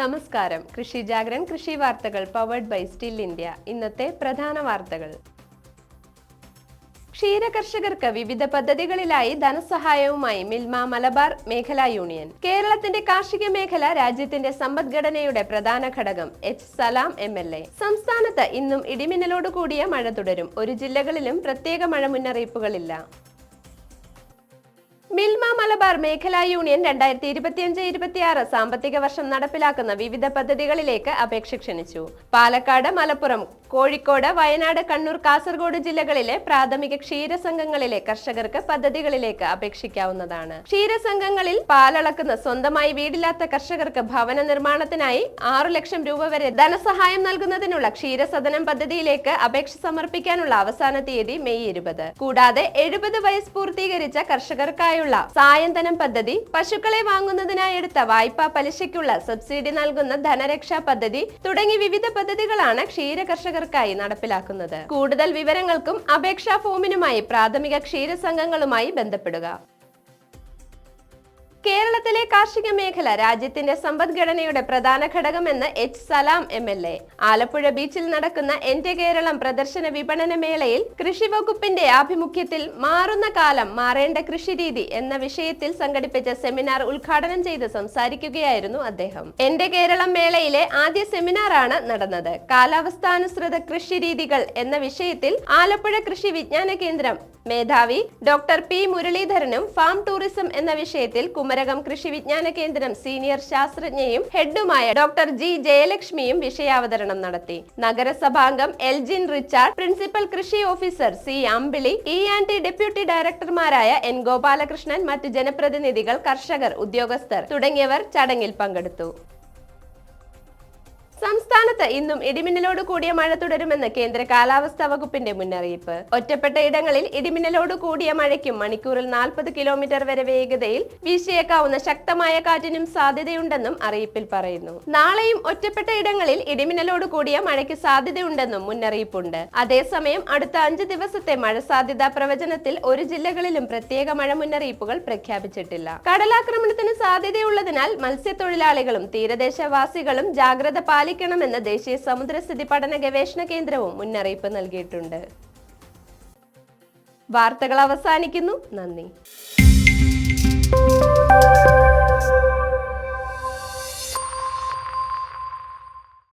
നമസ്കാരം. കൃഷി ജാഗ്രൻ കൃഷി വാർത്തകൾ പവേർഡ് ബൈ സ്റ്റിൽ ഇന്ത്യ ഇന്നത്തെ പ്രധാന വാർത്തകൾ. ക്ഷീര കർഷകർക്ക് വിവിധ പദ്ധതികളിലായി ധനസഹായവുമായി മിൽമ മലബാർ മേഖലാ യൂണിയൻ. കേരളത്തിന്റെ കാർഷിക മേഖല രാജ്യത്തിന്റെ സമ്പദ്ഘടനയുടെ പ്രധാന ഘടകം H Salam M L A. സംസ്ഥാനത്ത് ഇന്നും ഇടിമിന്നലോട് കൂടിയ മഴ തുടരും. ഒരു ജില്ലകളിലും പ്രത്യേക മഴ മുന്നറിയിപ്പുകളില്ല. മിൽമ മലബാർ മേഖലാ യൂണിയൻ രണ്ടായിരത്തി ഇരുപത്തിയഞ്ച് ഇരുപത്തിയാറ് സാമ്പത്തിക വർഷം നടപ്പിലാക്കുന്ന വിവിധ പദ്ധതികളിലേക്ക് അപേക്ഷ ക്ഷണിച്ചു. പാലക്കാട് മലപ്പുറം കോഴിക്കോട് വയനാട് കണ്ണൂർ കാസർഗോഡ് ജില്ലകളിലെ പ്രാഥമിക ക്ഷീരസംഘങ്ങളിലെ കർഷകർക്ക് പദ്ധതികളിലേക്ക് അപേക്ഷിക്കാവുന്നതാണ്. ക്ഷീരസംഘങ്ങളിൽ പാലളക്കുന്ന സ്വന്തമായി വീടില്ലാത്ത കർഷകർക്ക് ഭവന നിർമ്മാണത്തിനായി ആറു ലക്ഷം രൂപ വരെ ധനസഹായം നൽകുന്നതിനുള്ള ക്ഷീരസദനം പദ്ധതിയിലേക്ക് അപേക്ഷ സമർപ്പിക്കാനുള്ള അവസാന തീയതി മെയ് ഇരുപത്. കൂടാതെ എഴുപത് വയസ്സ് പൂർത്തീകരിച്ച കർഷകർക്കായുള്ള സായന്തനം പദ്ധതി പശുക്കളെ വാങ്ങുന്നതിനായി എടുത്ത വായ്പാ പലിശയ്ക്കുള്ള സബ്സിഡി നൽകുന്ന ധനരക്ഷാ പദ്ധതി തുടങ്ങി വിവിധ പദ്ധതികളാണ് ക്ഷീര കർഷകർക്കായി നടപ്പിലാക്കുന്നത്. കൂടുതൽ വിവരങ്ങൾക്കും അപേക്ഷാ ഫോമിനുമായി പ്രാഥമിക ക്ഷീര സംഘങ്ങളുമായി ബന്ധപ്പെടുക. കേരളത്തിലെ കാർഷിക മേഖല രാജ്യത്തിന്റെ സമ്പദ്ഘടനയുടെ പ്രധാന ഘടകമെന്ന് H Salam M L A. Alappuzha ബീച്ചിൽ നടക്കുന്ന എന്റെ കേരളം പ്രദർശന വിപണന മേളയിൽ കൃഷി വകുപ്പിന്റെ ആഭിമുഖ്യത്തിൽ മാറുന്ന കാലം മാറേണ്ട കൃഷിരീതി എന്ന വിഷയത്തിൽ സംഘടിപ്പിച്ച സെമിനാർ ഉദ്ഘാടനം ചെയ്ത് സംസാരിക്കുകയായിരുന്നു അദ്ദേഹം. എന്റെ കേരളം മേളയിലെ ആദ്യ സെമിനാറാണ് നടന്നത്. കാലാവസ്ഥാനുസൃത കൃഷിരീതികൾ എന്ന വിഷയത്തിൽ ആലപ്പുഴ കൃഷി വിജ്ഞാന കേന്ദ്രം മേധാവി ഡോക്ടർ പി മുരളീധരനും ഫാം ടൂറിസം എന്ന വിഷയത്തിൽ കുമരകം കൃഷി വിജ്ഞാന കേന്ദ്രം സീനിയർ ശാസ്ത്രജ്ഞയും ഹെഡുമായ ഡോക്ടർ ജി ജയലക്ഷ്മിയും വിഷയാവതരണം നടത്തി. നഗരസഭാംഗം എൽജിൻ റിച്ചാർഡ് പ്രിൻസിപ്പൽ കൃഷി officer C Ambili E and T deputy ഡയറക്ടർമാരായ N Gopalakrishnan മറ്റ് ജനപ്രതിനിധികൾ കർഷകർ ഉദ്യോഗസ്ഥർ തുടങ്ങിയവർ ചടങ്ങിൽ പങ്കെടുത്തു. സംസ്ഥാനത്ത് ഇന്നും ഇടിമിന്നലോട് കൂടിയ മഴ തുടരുമെന്ന് കേന്ദ്ര കാലാവസ്ഥാ വകുപ്പിന്റെ മുന്നറിയിപ്പ്. ഒറ്റപ്പെട്ട ഇടങ്ങളിൽ ഇടിമിന്നലോട് കൂടിയ മഴയ്ക്കും മണിക്കൂറിൽ നാൽപ്പത് കിലോമീറ്റർ വരെ വേഗതയിൽ വീശിയേക്കാവുന്ന ശക്തമായ കാറ്റിനും സാധ്യതയുണ്ടെന്നും അറിയിപ്പിൽ പറയുന്നു. നാളെയും ഒറ്റപ്പെട്ട ഇടങ്ങളിൽ ഇടിമിന്നലോട് കൂടിയ മഴയ്ക്ക് സാധ്യതയുണ്ടെന്നും മുന്നറിയിപ്പുണ്ട്. അതേസമയം അടുത്ത അഞ്ച് ദിവസത്തെ മഴ സാധ്യതാ പ്രവചനത്തിൽ ഒരു ജില്ലകളിലും പ്രത്യേക മഴ മുന്നറിയിപ്പുകൾ പ്രഖ്യാപിച്ചിട്ടില്ല. കടലാക്രമണത്തിന് സാധ്യതയുള്ളതിനാൽ മത്സ്യത്തൊഴിലാളികളും തീരദേശവാസികളും ജാഗ്രത പാലിക്കണമെന്ന് ദേശീയ സമുദ്രസ്ഥിതി പഠന ഗവേഷണ കേന്ദ്രവും മുന്നറിയിപ്പ് നൽകിയിട്ടുണ്ട്. വാർത്തകൾ അവസാനിക്കുന്നു. നന്ദി.